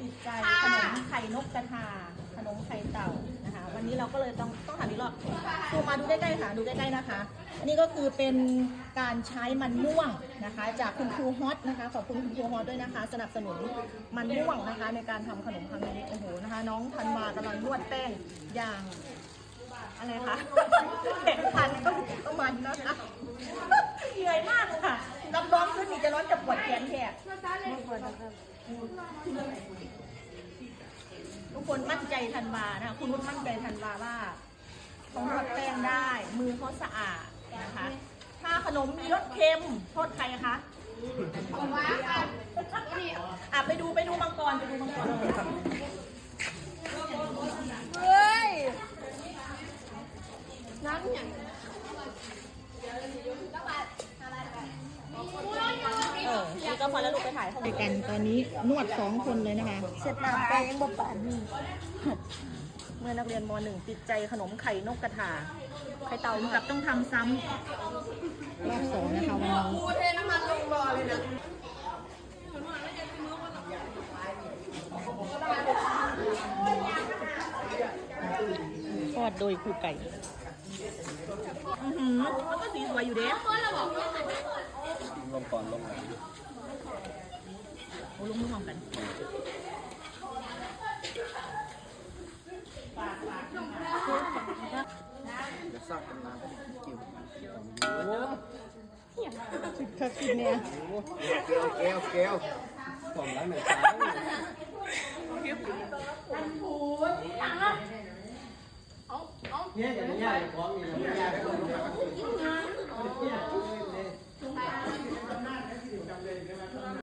ติดใจขนมไข่นกกระทา ขนมไข่เต่านะคะ วันนี้เราก็เลยต้องต้องถามอีกรอบซูมาดูใกล้ๆค่ะดูใกล้ๆนะคะ อันนี้ก็คือเป็นการใช้มันม่วงนะคะ จากคุณครูฮอตนะคะขอบคุณคุณครูฮอตด้วยนะคะ สนับสนุนมันม่วงนะคะ ในการทำขนมครั้งนี้โอ้โหนะคะ น้องธันวากำลังนวดแป้งอย่างอะไรคะแข่งขัน อนจะปวดแขนแทบทุกคนมั่นใจทันวานะคะคุณนุชมั่นใจทันวาว่าเขานวดแป้งได้ มือเขาสะอาดนะคะ ถ้าขนมมีรสเค็มโทษใครคะอะไปดูไปดูมังกรไปดูมังกรเฮ้ยน้ำอย่างเนี่ก็ พอแล้วลูกไปถ่ายเขากันตอนนี้นวดสองคนเลยนะคะ เช็ดน้ำแป้งบ่ปานนี่เมื่อนักเรียนมหนึ่งติดใจขนมไข่นกกระทาไข่เต่าเหมือนกับต้องทำซ้ำรอบสองนะคะวันนี้กูเทน้ำมันลงรอเลยนะทอดโดยครูไก่ อือหือมันก็สีสวยอยู่เด้ลงก่อนลงหลัง โอ้ลุงมือหอมกันจะสร้างตำนานให้กิวคักกินเนี่ยเกลียวเกลียวเกลียวก่อนหลังหนึ่งครั้งเนี่ยอย่างนี้ยากของนี่ยากได้ลงม